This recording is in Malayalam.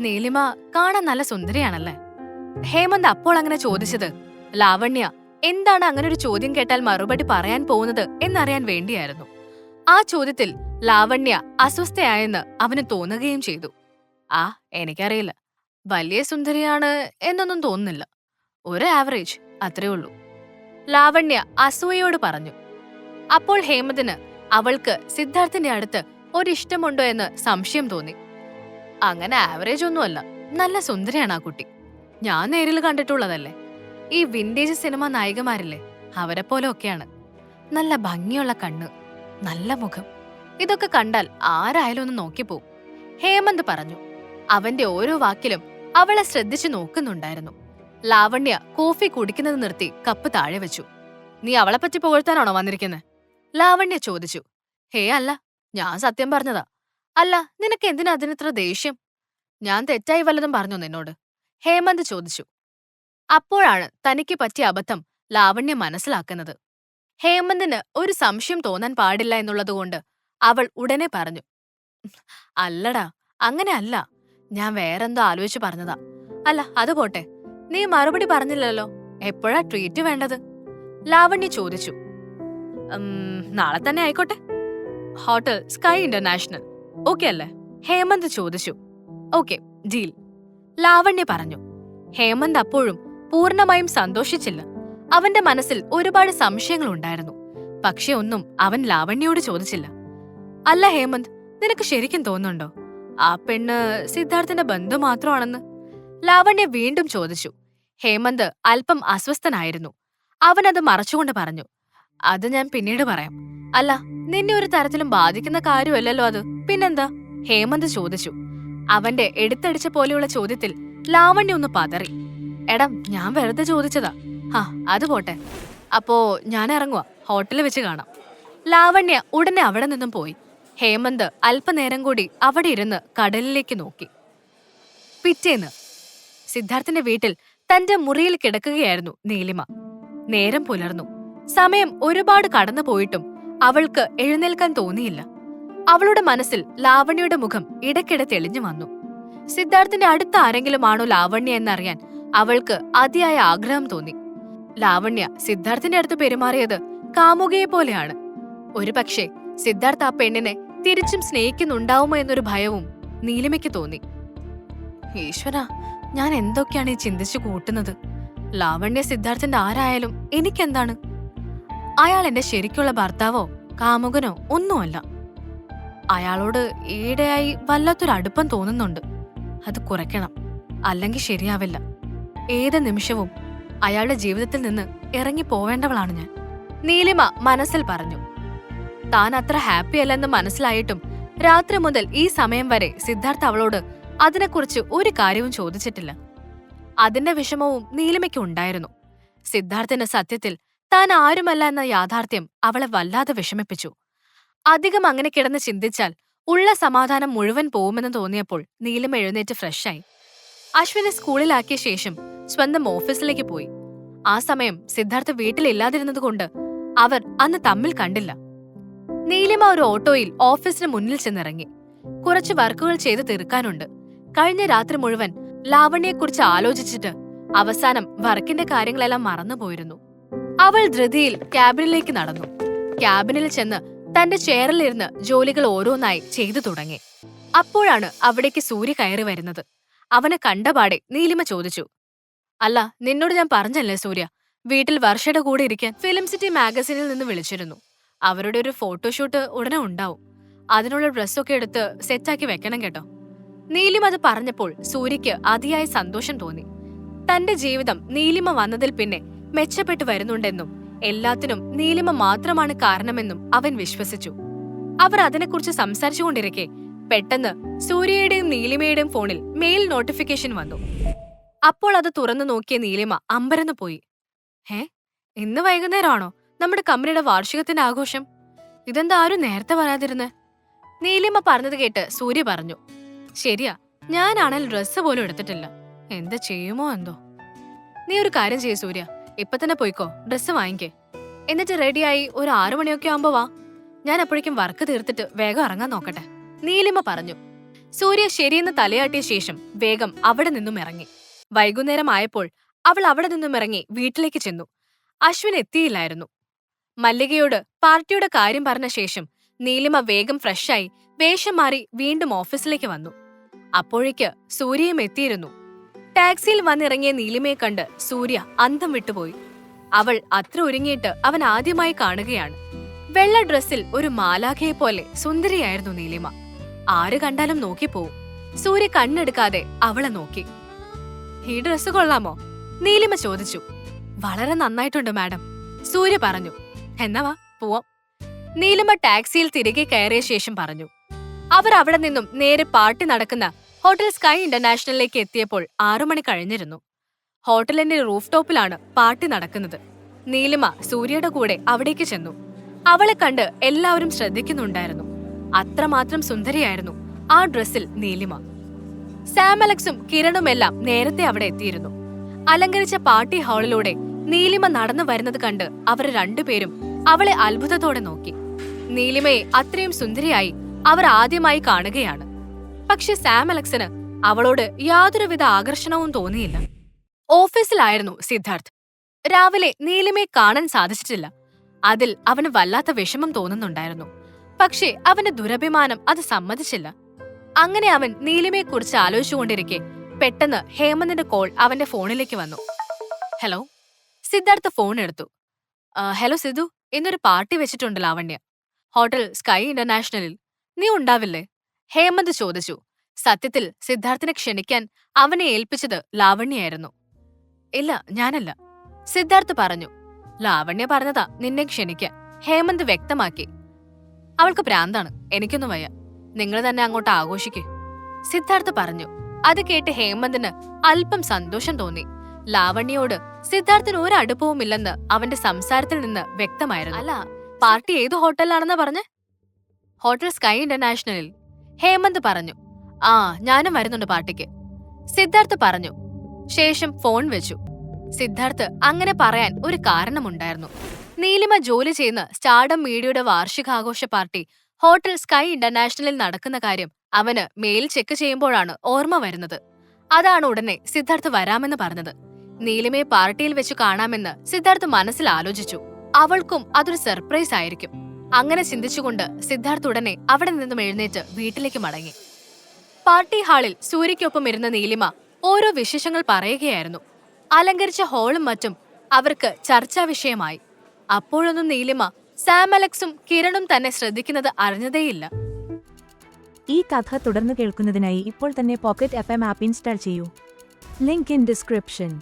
നീലിമ കാണാൻ നല്ല സുന്ദരിയാണല്ലേ? ഹേമന്ത് അപ്പോൾ അങ്ങനെ ചോദിച്ചത് ലാവണ്യ എന്താണ് അങ്ങനെ ഒരു ചോദ്യം കേട്ടാൽ മറുപടി പറയാൻ പോകുന്നത് എന്നറിയാൻ വേണ്ടിയായിരുന്നു. ആ ചോദ്യത്തിൽ ലാവണ്യ അസ്വസ്ഥയായെന്ന് അവന് തോന്നുകയും ചെയ്തു. ആ എനിക്കറിയില്ല. വലിയ സുന്ദരിയാണ് എന്നൊന്നും തോന്നുന്നില്ല. ഒരു ആവറേജ് അത്രേ ഉള്ളൂ. ലാവണ്യ അസൂയയോട് പറഞ്ഞു അപ്പോൾ ഹേമന്തിന് അവൾക്ക് സിദ്ധാർത്ഥിന്റെ അടുത്ത് ഒരിഷ്ടമുണ്ടോ എന്ന് സംശയം തോന്നി. അങ്ങനെ ആവറേജ് ഒന്നുമല്ല. നല്ല സുന്ദരിയാണ് ആ കുട്ടി. ഞാൻ നേരിൽ കണ്ടിട്ടുള്ളതല്ലേ? ഈ വിന്റേജ് സിനിമ നായികമാരില്ലേ? അവരെ പോലെ ഒക്കെയാണ് നല്ല ഭംഗിയുള്ള കണ്ണ് നല്ല മുഖം. ഇതൊക്കെ കണ്ടാൽ ആരായാലും ഒന്ന് നോക്കിപ്പോവും. ഹേമന്ത് പറഞ്ഞു. അവന്റെ ഓരോ വാക്കിലും അവളെ ശ്രദ്ധിച്ചു നോക്കുന്നുണ്ടായിരുന്നു. ലാവണ്യ കോഫി കുടിക്കുന്നത് നിർത്തി കപ്പ് താഴെ വെച്ചു. നീ അവളെ പറ്റി പുകഴ്ത്താനാണോ വന്നിരിക്കുന്നത് ലാവണ്യ ചോദിച്ചു. ഹേ അല്ല. ഞാൻ സത്യം പറഞ്ഞതാ. അല്ല നിനക്ക് എന്തിനാ അതിനിത്ര ദേഷ്യം? ഞാൻ തെറ്റായി വല്ലതും പറഞ്ഞു നിന്നോട്? ഹേമന്ത് ചോദിച്ചു. അപ്പോഴാണ് തനിക്ക് പറ്റിയ അബദ്ധം ലാവണ്യ മനസ്സിലാക്കുന്നത്. ഹേമന്തിന് ഒരു സംശയം തോന്നാൻ പാടില്ല എന്നുള്ളതുകൊണ്ട് അവൾ ഉടനെ പറഞ്ഞു. അല്ലടാ അങ്ങനെ അല്ല. ഞാൻ വേറെന്തോ ആലോചിച്ചു പറഞ്ഞതാ. അല്ല അത് പോട്ടെ. നീ മറുപടി പറഞ്ഞില്ലല്ലോ. എപ്പോഴാ ട്രീറ്റ് വേണ്ടത്? ലാവണ്യ ചോദിച്ചു. നാളെ തന്നെ ആയിക്കോട്ടെ. Hotel sky international. ഓക്കെ അല്ലേ? ഹേമന്ത് ചോദിച്ചു. Okay deal. ലാവണ്യ പറഞ്ഞു. ഹേമന്ത് അപ്പോഴും പൂർണമായും സന്തോഷിച്ചില്ല. അവന്റെ മനസ്സിൽ ഒരുപാട് സംശയങ്ങൾ ഉണ്ടായിരുന്നു പക്ഷെ ഒന്നും അവൻ ലാവണ്യോട് ചോദിച്ചില്ല. അല്ല ഹേമന്ത് നിനക്ക് ശരിക്കും തോന്നുന്നുണ്ടോ? ആ പെണ്ണ് സിദ്ധാർത്ഥന്റെ ബന്ധു മാത്രമാണെന്ന്? ലാവണ്യ വീണ്ടും ചോദിച്ചു. ഹേമന്ത് അല്പം അസ്വസ്ഥനായിരുന്നു. അവനത് മറച്ചുകൊണ്ട് പറഞ്ഞു. അത് ഞാൻ പിന്നീട് പറയാം. അല്ല നിന്നെ ഒരു തരത്തിലും ബാധിക്കുന്ന കാര്യമല്ലല്ലോ അത്. പിന്നെന്താ? ഹേമന്ത് ചോദിച്ചു. അവന്റെ എടുത്തടിച്ച പോലെയുള്ള ചോദ്യത്തിൽ ലാവണ്യ ഒന്ന് പതറി. എടാ ഞാൻ വെറുതെ ചോദിച്ചതാ. ഹാ അത് പോട്ടെ. അപ്പോ ഞാൻ ഇറങ്ങുക ഹോട്ടലിൽ വെച്ച് കാണാം. ലാവണ്യ ഉടനെ അവിടെ നിന്നും പോയി. ഹേമന്ത് അല്പനേരം കൂടി അവിടെ ഇരുന്ന് കടലിലേക്ക് നോക്കി. പിറ്റേന്ന് സിദ്ധാർത്ഥിന്റെ വീട്ടിൽ തന്റെ മുറിയിൽ കിടക്കുകയായിരുന്നു നീലിമ. നേരം പുലർന്നു. സമയം ഒരുപാട് കടന്നു പോയിട്ടും അവൾക്ക് എഴുന്നേൽക്കാൻ തോന്നിയില്ല. അവളുടെ മനസ്സിൽ ലാവണ്യയുടെ മുഖം ഇടയ്ക്കിടെ തെളിഞ്ഞു വന്നു. സിദ്ധാർത്ഥിന്റെ അടുത്ത ആരെങ്കിലും ആണോ ലാവണ്യ എന്നറിയാൻ അവൾക്ക് അതിയായ ആഗ്രഹം തോന്നി. ലാവണ്യ സിദ്ധാർത്ഥിന്റെ അടുത്ത് പെരുമാറിയത് കാമുകയെ പോലെയാണ്. ഒരുപക്ഷെ സിദ്ധാർത്ഥ് ആ പെണ്ണിനെ തിരിച്ചും സ്നേഹിക്കുന്നുണ്ടാവുമോ എന്നൊരു ഭയവും നീലിമയ്ക്ക് തോന്നി. ഈശ്വര ഞാൻ എന്തൊക്കെയാണ് ഈ ചിന്തിച്ചു കൂട്ടുന്നത്? ലാവണ്യ സിദ്ധാർത്ഥന്റെ ആരായാലും എനിക്കെന്താണ്? അയാൾ എന്റെ ശരിക്കുള്ള ഭർത്താവോ കാമുകനോ ഒന്നുമല്ല. അയാളോട് ഈടെയായി വല്ലാത്തൊരു അടുപ്പം തോന്നുന്നുണ്ട്. അത് കുറയ്ക്കണം. അല്ലെങ്കിൽ ശരിയാവില്ല. ഏത് നിമിഷവും അയാളുടെ ജീവിതത്തിൽ നിന്ന് ഇറങ്ങി പോവേണ്ടവളാണ് ഞാൻ. നീലിമ മനസ്സിൽ പറഞ്ഞു. താൻ അത്ര ഹാപ്പി അല്ലെന്ന് മനസ്സിലായിട്ടും രാത്രി മുതൽ ഈ സമയം വരെ സിദ്ധാർത്ഥ അവളോട് അതിനെക്കുറിച്ച് ഒരു കാര്യവും ചോദിച്ചിട്ടില്ല. അതിന്റെ വിഷമവും നീലിമയ്ക്ക് ഉണ്ടായിരുന്നു. സിദ്ധാർത്ഥിന് സത്യത്തിൽ താൻ ആരുമല്ല എന്ന യാഥാർത്ഥ്യം അവളെ വല്ലാതെ വിഷമിപ്പിച്ചു. അധികം അങ്ങനെ കിടന്ന് ചിന്തിച്ചാൽ ഉള്ള സമാധാനം മുഴുവൻ പോകുമെന്ന് തോന്നിയപ്പോൾ നീലം എഴുന്നേറ്റ് ഫ്രഷായി അശ്വിനെ സ്കൂളിലാക്കിയ ശേഷം സ്വന്തം ഓഫീസിലേക്ക് പോയി. ആ സമയം സിദ്ധാർത്ഥ് വീട്ടിലില്ലാതിരുന്നതുകൊണ്ട് അവർ അന്ന് തമ്മിൽ കണ്ടില്ല. നീലിമ ഒരു ഓട്ടോയിൽ ഓഫീസിന് മുന്നിൽ ചെന്നിറങ്ങി. കുറച്ച് വർക്കുകൾ ചെയ്ത് തീർക്കാനുണ്ട്. കഴിഞ്ഞ രാത്രി മുഴുവൻ ലാവണ്യെക്കുറിച്ച് ആലോചിച്ചിട്ട് അവസാനം വർക്കിന്റെ കാര്യങ്ങളെല്ലാം മറന്നുപോയിരുന്നു. അവൾ ധൃതിയിൽ ക്യാബിനിലേക്ക് നടന്നു. ക്യാബിനിൽ ചെന്ന് തന്റെ ചെയറിലിരുന്ന് ജോലികൾ ഓരോന്നായി ചെയ്തു തുടങ്ങി. അപ്പോഴാണ് അവിടേക്ക് സൂര്യ കയറി വരുന്നത്. അവനെ കണ്ടപാടെ നീലിമ ചോദിച്ചു അല്ല നിന്നോട് ഞാൻ പറഞ്ഞല്ലേ സൂര്യ? വീട്ടിൽ വർഷയുടെ കൂടെ ഇരിക്കാൻ ഫിലിം സിറ്റി മാഗസിനിൽ നിന്ന് വിളിച്ചിരുന്നു. അവരുടെ ഒരു ഫോട്ടോഷൂട്ട് ഉടനെ ഉണ്ടാവും. അതിനുള്ള ഡ്രസ്സൊക്കെ എടുത്ത് സെറ്റാക്കി വെക്കണം കേട്ടോ. നീലിമ അത് പറഞ്ഞപ്പോൾ സൂര്യയ്ക്ക് അതിയായ സന്തോഷം തോന്നി. തന്റെ ജീവിതം നീലിമ വന്നതിൽ പിന്നെ മെച്ചപ്പെട്ടു വരുന്നുണ്ടെന്നും എല്ലാത്തിനും നീലിമ മാത്രമാണ് കാരണമെന്നും അവൻ വിശ്വസിച്ചു. അവർ അതിനെക്കുറിച്ച് സംസാരിച്ചുകൊണ്ടിരിക്കെ പെട്ടെന്ന് സൂര്യയുടെയും നീലിമയുടെയും ഫോണിൽ മെയിൽ നോട്ടിഫിക്കേഷൻ വന്നു. അപ്പോൾ അത് തുറന്നു നോക്കിയ നീലിമ അമ്പരന്ന് പോയി. ഹേ ഇന്ന് വൈകുന്നേരമാണോ? നമ്മുടെ കമ്പനിയുടെ വാർഷികത്തിന്റെ ആഘോഷം. ഇതെന്താ ആരും നേരത്തെ പറയാതിരുന്നേ നീലിമ പറഞ്ഞത് കേട്ട് സൂര്യ പറഞ്ഞു. ശരിയാ ഞാനാണെങ്കിൽ ഡ്രസ്സ് പോലും എടുത്തിട്ടില്ല. എന്താ ചെയ്യുമോ എന്തോ? നീ ഒരു കാര്യം ചെയ്യൂ സൂര്യ. ഇപ്പൊ തന്നെ പോയിക്കോ. ഡ്രസ്സ് വാങ്ങിക്കേ. എന്നിട്ട് റെഡിയായി ഒരു ആറു മണിയൊക്കെ ആവുമ്പോ വാ. ഞാൻ അപ്പോഴേക്കും വർക്ക് തീർത്തിട്ട് വേഗം ഇറങ്ങാൻ നോക്കട്ടെ. നീലിമ പറഞ്ഞു. സൂര്യ ശരിയെന്ന് തലയാട്ടിയ ശേഷം വേഗം അവിടെ നിന്നും ഇറങ്ങി. വൈകുന്നേരം ആയപ്പോൾ അവൾ അവിടെ നിന്നും ഇറങ്ങി വീട്ടിലേക്ക് ചെന്നു. അശ്വിൻ എത്തിയില്ലായിരുന്നു. മല്ലികയോട് പാർട്ടിയുടെ കാര്യം പറഞ്ഞ ശേഷം നീലിമ വേഗം ഫ്രഷായി വേഷം മാറി വീണ്ടും ഓഫീസിലേക്ക് വന്നു. അപ്പോഴേക്ക് സൂര്യയും എത്തിയിരുന്നു. ടാക്സിയിൽ വന്നിറങ്ങിയ നീലിമയെ കണ്ട് സൂര്യ അന്തം വിട്ടുപോയി. അവൾ അത്ര ഒരുങ്ങിയിട്ട് അവൻ ആദ്യമായി കാണുകയാണ്. വെള്ള ഡ്രസ്സിൽ ഒരു മാലാഖയെ പോലെ സുന്ദരിയായിരുന്നു നീലിമ. ആര് കണ്ടാലും നോക്കിപ്പോവും. സൂര്യ കണ്ണെടുക്കാതെ അവളെ നോക്കി. ഈ ഡ്രസ്സ് കൊള്ളാമോ? നീലിമ ചോദിച്ചു. വളരെ നന്നായിട്ടുണ്ട് മാഡം. സൂര്യ പറഞ്ഞു. എന്നാ വാ പോവാം. നീലിമ ടാക്സിയിൽ തിരികെ കയറിയ ശേഷം പറഞ്ഞു. അവർ അവിടെ നിന്നും നേരെ പാട്ടി നടക്കുന്ന ഹോട്ടൽ സ്കൈ ഇന്റർനാഷണലിലേക്ക് എത്തിയപ്പോൾ ആറു മണി കഴിഞ്ഞിരുന്നു. ഹോട്ടലിന്റെ റൂഫ് ടോപ്പിലാണ് പാർട്ടി നടക്കുന്നത്. നീലിമ സൂര്യയുടെ കൂടെ അവിടേക്ക് ചെന്നു. അവളെ കണ്ട് എല്ലാവരും ശ്രദ്ധിക്കുന്നുണ്ടായിരുന്നു. അത്രമാത്രം സുന്ദരിയായിരുന്നു ആ ഡ്രസ്സിൽ നീലിമ. സാം അലക്സും കിരണും എല്ലാം നേരത്തെ അവിടെ എത്തിയിരുന്നു. അലങ്കരിച്ച പാർട്ടി ഹാളിലൂടെ നീലിമ നടന്നു വരുന്നത് കണ്ട് അവർ രണ്ടുപേരും അവളെ അത്ഭുതത്തോടെ നോക്കി. നീലിമയെ അത്രയും സുന്ദരിയായി അവർ ആദ്യമായി കാണുകയാണ്. പക്ഷെ സാം അലക്സിന് അവളോട് യാതൊരുവിധ ആകർഷണവും തോന്നിയില്ല. ഓഫീസിലായിരുന്നു സിദ്ധാർത്ഥ്. രാവിലെ നീലിമയെ കാണാൻ സാധിച്ചിട്ടില്ല. അതിൽ അവന് വല്ലാത്ത വിഷമം തോന്നുന്നുണ്ടായിരുന്നു. പക്ഷേ അവന്റെ ദുരഭിമാനം അത് സമ്മതിച്ചില്ല. അങ്ങനെ അവൻ നീലിമയെക്കുറിച്ച് ആലോചിച്ചുകൊണ്ടിരിക്കെ പെട്ടെന്ന് ഹേമന്തിന്റെ കോൾ അവന്റെ ഫോണിലേക്ക് വന്നു. ഹലോ? സിദ്ധാർത്ഥ് ഫോൺ എടുത്തു. ഹലോ സിദ്ധു ഇന്നൊരു പാർട്ടി വെച്ചിട്ടുണ്ട് ലാവണ്യ. Hotel sky ഇന്റർനാഷണലിൽ. നീ ഉണ്ടാവില്ലേ? ഹേമന്ത് ചോദിച്ചു. സത്യത്തിൽ സിദ്ധാർത്ഥിനെ ക്ഷണിക്കാൻ അവനെ ഏൽപ്പിച്ചത് ലാവണ്യായിരുന്നു ഇല്ല ഞാനല്ല. സിദ്ധാർത്ഥ് പറഞ്ഞു. ലാവണ്യ പറഞ്ഞതാ നിന്നെ ക്ഷണിക്കാൻ. ഹേമന്ത് വ്യക്തമാക്കി. അവൾക്ക് പ്രാന്താണ്. എനിക്കൊന്നും വയ്യ. നിങ്ങൾ തന്നെ അങ്ങോട്ട് ആഘോഷിക്കേ. സിദ്ധാർത്ഥ് പറഞ്ഞു. അത് കേട്ട് ഹേമന്തിന് അല്പം സന്തോഷം തോന്നി. ലാവണ്യോട് സിദ്ധാർത്ഥിന് ഒരു അടുപ്പവുമില്ലെന്ന് അവന്റെ സംസാരത്തിൽ നിന്ന് വ്യക്തമായിരുന്നു. അല്ല പാർട്ടി ഏത് ഹോട്ടലിലാണെന്നാ പറഞ്ഞ്? Hotel sky ഇന്റർനാഷണലിൽ. ഹേമന്ത് പറഞ്ഞു. ആ ഞാനും വരുന്നുണ്ട് പാർട്ടിക്ക്. സിദ്ധാർത്ഥ് പറഞ്ഞു. ശേഷം ഫോൺ വെച്ചു. സിദ്ധാർത്ഥ് അങ്ങനെ പറയാൻ ഒരു കാരണമുണ്ടായിരുന്നു. നീലിമ ജോലി ചെയ്യുന്ന സ്റ്റാർഡം മീഡിയയുടെ വാർഷികാഘോഷ പാർട്ടി ഹോട്ടൽ സ്കൈ ഇന്റർനാഷണലിൽ നടക്കുന്ന കാര്യം അവന് മെയിൽ ചെക്ക് ചെയ്യുമ്പോഴാണ് ഓർമ്മ വരുന്നത്. അതാണ് ഉടനെ സിദ്ധാർത്ഥ് വരാമെന്ന് പറഞ്ഞത്. നീലിമയെ പാർട്ടിയിൽ വെച്ച് കാണാമെന്ന് സിദ്ധാർത്ഥ് മനസ്സിൽ ആലോചിച്ചു. അവൾക്കും അതൊരു സർപ്രൈസ് ആയിരിക്കും. അങ്ങനെ ചിന്തിച്ചുകൊണ്ട് സിദ്ധാർത്ഥ് ഉടനെ അവിടെ നിന്നും എഴുന്നേറ്റ് വീട്ടിലേക്ക് മടങ്ങി. പാർട്ടി ഹാളിൽ സൂര്യയ്ക്കൊപ്പം ഇരുന്ന നീലിമ ഓരോ വിശേഷങ്ങൾ പറയുകയായിരുന്നു. അലങ്കരിച്ച ഹോളും മറ്റും അവർക്ക് ചർച്ചാ വിഷയമായി. അപ്പോഴൊന്നും നീലിമ സാം അലക്സും കിരണും തന്നെ ശ്രദ്ധിക്കുന്നത് അറിഞ്ഞതേയില്ല. ഈ കഥ തുടർന്ന് കേൾക്കുന്നതിനായി ഇപ്പോൾ തന്നെ pocket F M app install ചെയ്യൂ. Link in description.